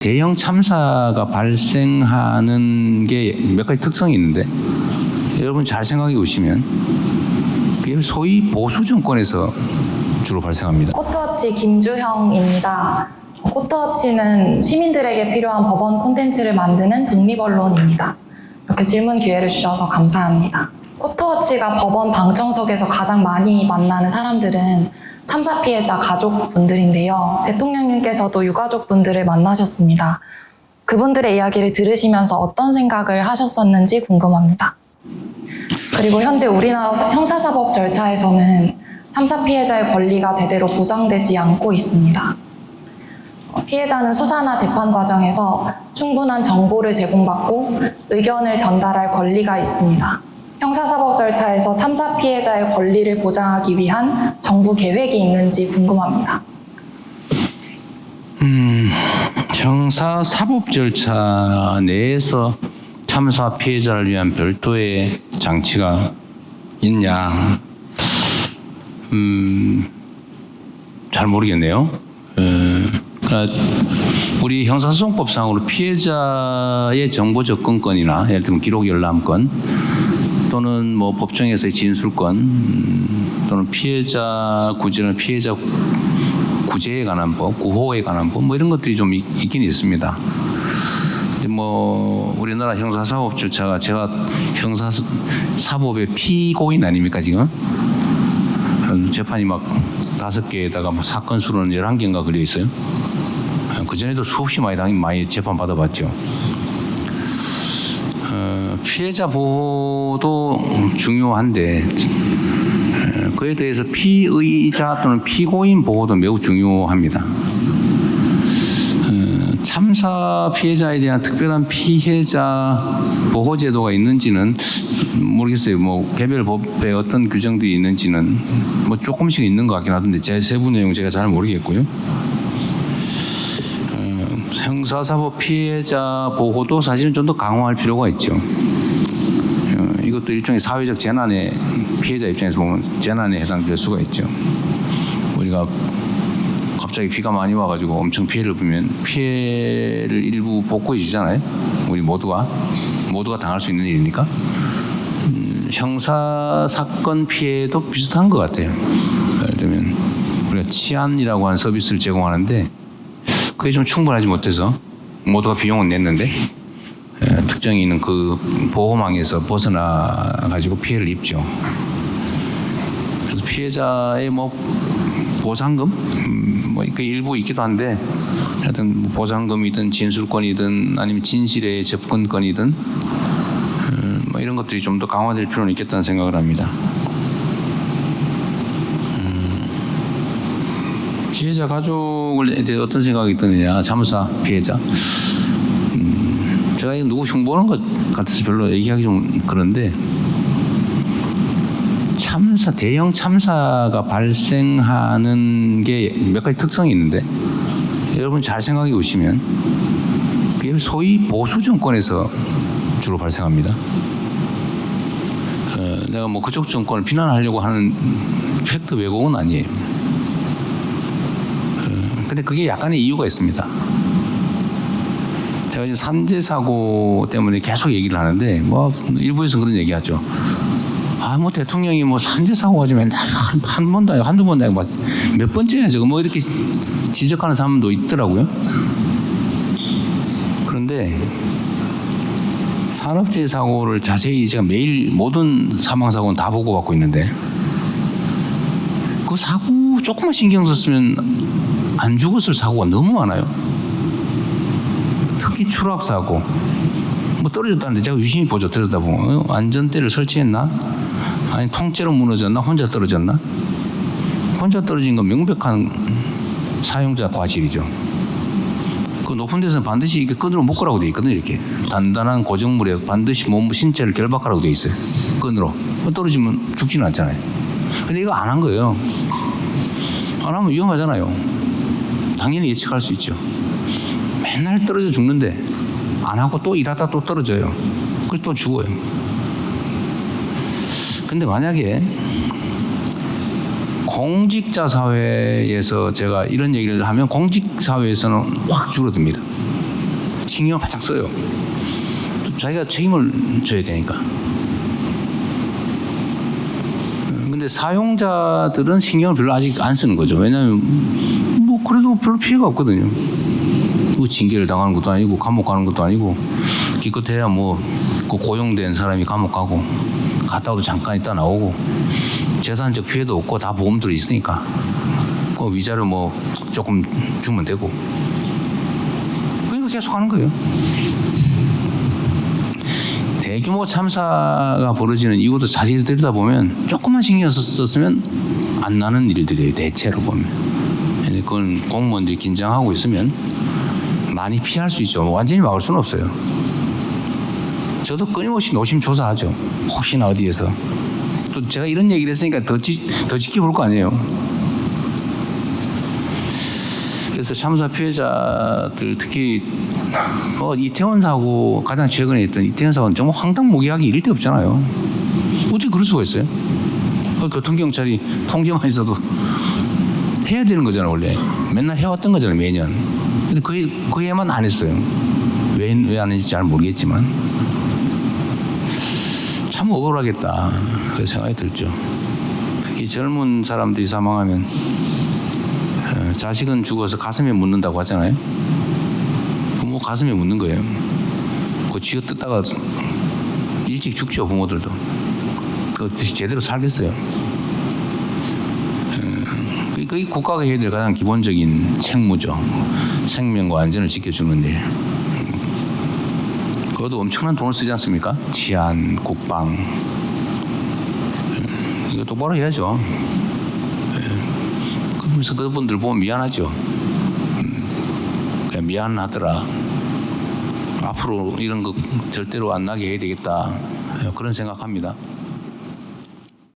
대형 참사가 발생하는 게 몇 가지 특성이 있는데 여러분 잘 생각해 보시면 소위 보수 정권에서 주로 발생합니다. 코트워치 김주형입니다. 코트워치는 시민들에게 필요한 법원 콘텐츠를 만드는 독립 언론입니다. 이렇게 질문 기회를 주셔서 감사합니다. 코트워치가 법원 방청석에서 가장 많이 만나는 사람들은 참사 피해자 가족분들인데요. 대통령님께서도 유가족분들을 만나셨습니다. 그분들의 이야기를 들으시면서 어떤 생각을 하셨었는지 궁금합니다. 그리고 현재 우리나라 형사사법 절차에서는 참사 피해자의 권리가 제대로 보장되지 않고 있습니다. 어, 피해자는 수사나 재판 과정에서 충분한 정보를 제공받고 의견을 전달할 권리가 있습니다. 형사사법 절차에서 참사 피해자의 권리를 보장하기 위한 정부 계획이 있는지 궁금합니다. 형사 사법 절차 내에서 참사 피해자를 위한 별도의 장치가 있냐? 음, 잘 모르겠네요. 어, 그러니까 우리 형사소송법상으로 피해자의 정보 접근권이나 예를 들면 기록 열람권 또는 뭐 법정에서의 진술권 음, 또는 피해자 구제는 피해자 구제에 관한 법, 구호에 관한 법, 뭐 이런 것들이 좀 있, 있긴 있습니다. 뭐 우리나라 형사사법 절차가 제가 형사사법의 피고인 아닙니까 지금? 재판이 막 다섯 개에다가 뭐 사건 수는 열한 개인가 그려 있어요. 그 전에도 수없이 많이 많이 재판 받아봤죠. 어, 피해자 보호도 중요한데 어, 그에 대해서 피의자 또는 피고인 보호도 매우 중요합니다. 어, 참사 피해자에 대한 특별한 피해자 보호 제도가 있는지는 모르겠어요. 뭐 개별 법에 어떤 규정들이 있는지는 뭐 조금씩 있는 것 같긴 하던데 제 세부 내용 제가 잘 모르겠고요. 어, 형사사법 피해자 보호도 사실은 좀 더 강화할 필요가 있죠. 어, 이것도 일종의 사회적 재난의 피해자 입장에서 보면 재난에 해당될 수가 있죠. 우리가 갑자기 비가 많이 와가지고 엄청 피해를 보면 피해를 일부 복구해 주잖아요. 우리 모두가 모두가 당할 수 있는 일이니까 음, 형사 사건 피해도 비슷한 것 같아요. 예를 들면 우리가 치안이라고 하는 서비스를 제공하는데 그게 좀 충분하지 못해서 모두가 비용은 냈는데 에, 특정이 있는 그 보호망에서 벗어나 가지고 피해를 입죠. 그래서 피해자의 뭐 보상금 음, 뭐그 일부 있기도 한데 하여튼 뭐 보상금이든 진술권이든 아니면 진실의 접근권이든 음, 뭐 이런 것들이 좀 더 강화될 필요는 있겠다는 생각을 합니다. 피해자 가족을 대해 어떤 생각이 드느냐 참사 피해자 음, 제가 이거 누구 흉보는 것 같아서 별로 얘기하기 좀 그런데 참사 대형 참사가 발생하는 게 몇 가지 특성이 있는데 여러분 잘 생각해 보시면 그게 소위 보수 정권에서 주로 발생합니다. 어, 내가 뭐 그쪽 정권을 비난하려고 하는 팩트 왜곡은 아니에요. 어, 근데 그게 약간의 이유가 있습니다. 제가 지금 산재 사고 때문에 계속 얘기를 하는데 뭐 일부에서 그런 얘기하죠. 아, 뭐 대통령이 뭐 산재 사고가 좀 맨날 한, 한 번도 아니고 한두 번도 아니고 몇 번째야 저거 뭐 이렇게 지적하는 사람도 있더라고요. 그런데 산업재해 사고를 자세히 제가 매일 모든 사망 사고는 다 보고 받고 있는데 그 사고 조금만 신경 썼으면 안 죽었을 사고가 너무 많아요. 특히 추락 사고. 뭐 떨어졌다는데 제가 유심히 보죠. 들여다보면 어, 안전대를 설치했나? 아니 통째로 무너졌나? 혼자 떨어졌나? 혼자 떨어진 건 명백한 사용자 과실이죠. 그 높은 데서 반드시 이렇게 끈으로 묶으라고 돼 있거든요. 이렇게 단단한 고정물에 반드시 몸 신체를 결박하라고 돼 있어요. 끈으로. 그 떨어지면 죽지는 않잖아요. 근데 이거 안 한 거예요. 안 하면 위험하잖아요. 당연히 예측할 수 있죠. 맨날 떨어져 죽는데 안 하고 또 일하다 또 떨어져요. 그걸 또 죽어요. 근데 만약에 공직자 사회에서 제가 이런 얘기를 하면 공직 사회에서는 확 줄어듭니다. 신경을 바짝 써요. 또 자기가 책임을 져야 되니까. 어, 근데 사용자들은 신경을 별로 아직 안 쓰는 거죠. 왜냐하면 뭐 그래도 별로 피해가 없거든요. 뭐 징계를 당하는 것도 아니고 감옥 가는 것도 아니고 기껏해야 뭐 그 고용된 사람이 감옥 가고 갔다 와도 잠깐 있다 나오고 재산적 피해도 없고 다 보험들이 있으니까 그 위자료 뭐 조금 주면 되고 그러니까 계속 하는 거예요. 대규모 참사가 벌어지는 이유도 자세히 들여다 보면 조금만 신경 썼으면 안 나는 일들이에요. 대체로 보면. 그건 공무원들이 긴장하고 있으면 많이 피할 수 있죠. 뭐 완전히 막을 수는 없어요. 저도 끊임없이 노심초사하죠. 혹시나 어디에서. 또 제가 이런 얘기를 했으니까 더, 지, 더 지켜볼 거 아니에요. 그래서 참사 피해자들 특히 뭐 이태원 사고 가장 최근에 있던 이태원 사고는 정말 황당무계하기 이를 데 없잖아요. 어떻게 그럴 수가 있어요? 그 교통경찰이 통제만 있어도 해야 되는 거잖아요 원래 맨날 해왔던 거잖아요 매년. 근데 그, 해- 그 해만 안 했어요. 왜 왜 안 했는지 잘 모르겠지만 참 억울하겠다 그 생각이 들죠. 특히 젊은 사람들이 사망하면 어, 자식은 죽어서 가슴에 묻는다고 하잖아요. 부모 가슴에 묻는 거예요. 그 쥐어 뜯다가 일찍 죽죠 부모들도. 그 제대로 살겠어요. 그게 국가가 해야 될 가장 기본적인 책무죠. 생명과 안전을 지켜주는 일. 그것도 엄청난 돈을 쓰지 않습니까? 치안, 국방. 음, 이거 똑바로 해야죠. 그러면서 그분들 보면 미안하죠. 음, 미안하더라. 앞으로 이런 거 절대로 안 나게 해야 되겠다. 그런 생각합니다.